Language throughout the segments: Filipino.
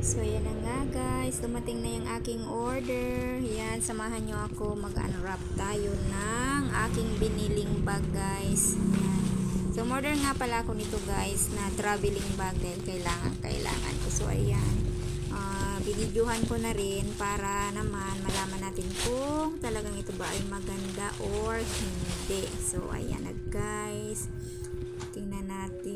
So, yan na nga guys. Dumating na yung aking order. Yan, samahan nyo ako. Mag-unwrap tayo ng aking biniling bag guys. Yan. So, order nga pala ako nito guys na traveling bag dahil kailangan, kailangan ko. So, ayan. Ah, binidyohan ko na rin para naman malaman natin kung talagang ito ba ay maganda or hindi. So, ayan na guys. Tingnan natin.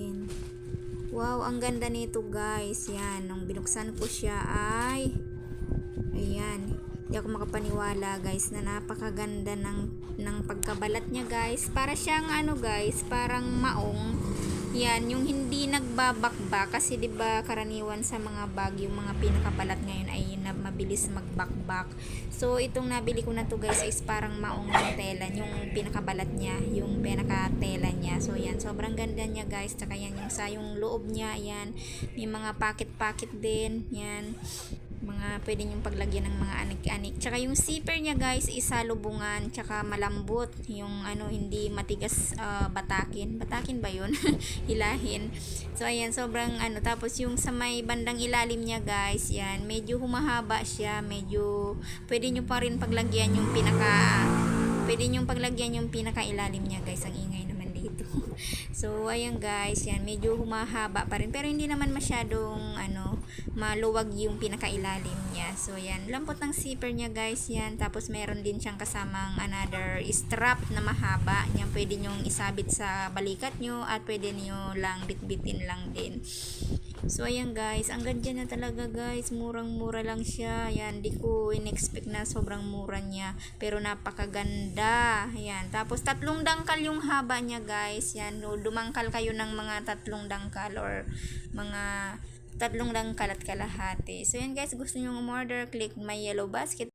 Ang ganda nito guys. Yan, nung binuksan ko siya ay ayan. Hindi ako makapaniwala guys na napakaganda ng ng pagkabalat niya guys. Para siyang ano guys, parang maong. Yan, yung hindi nagbabakbak kasi 'di ba karaniwan sa mga bag yung mga pinakabalat ngayon ay na mabilis magbakbak. So itong nabili ko na to guys is parang maong yung tela, yung pinakabalat niya, yung pinakatela So yan, sobrang ganda niya guys. Tsaka yan yung sa yung loob niya, yan. May mga packet-packet din, yan mga pwede yung paglagyan ng mga anik-anik. Tsaka yung zipper niya guys, isa lubungan, tsaka malambot. Yung ano, hindi matigas ah, batakin. Batakin ba yun? Hilahin. So ayan, sobrang ano. Tapos yung sa may bandang ilalim niya guys, yan, medyo humahaba siya. Medyo, pwede nyo pa rin paglagyan yung pinaka, pwede nyo paglagyan yung pinaka ilalim niya guys. Ang ingay naman dito. So, ayan guys, yan, medyo humahaba pa rin. Pero hindi naman masyadong, ano, maluwag yung pinakailalim niya. So, yan, lampot ng zipper niya guys, yan. Tapos, meron din siyang kasamang another strap na mahaba. Yan, pwede nyong isabit sa balikat nyo at pwede nyo lang bitbitin lang din. So, ayan guys, ang ganda na talaga guys. Murang-mura lang siya. Ayan, di ko in-expect na sobrang mura niya. Pero napakaganda. Ayan, tapos tatlong dangkal yung haba niya guys. Yan, no, dumangkal kayo ng mga tatlong dangkal or mga tatlong dangkal at kalahati. So, yan guys, gusto nyo umorder, click my yellow basket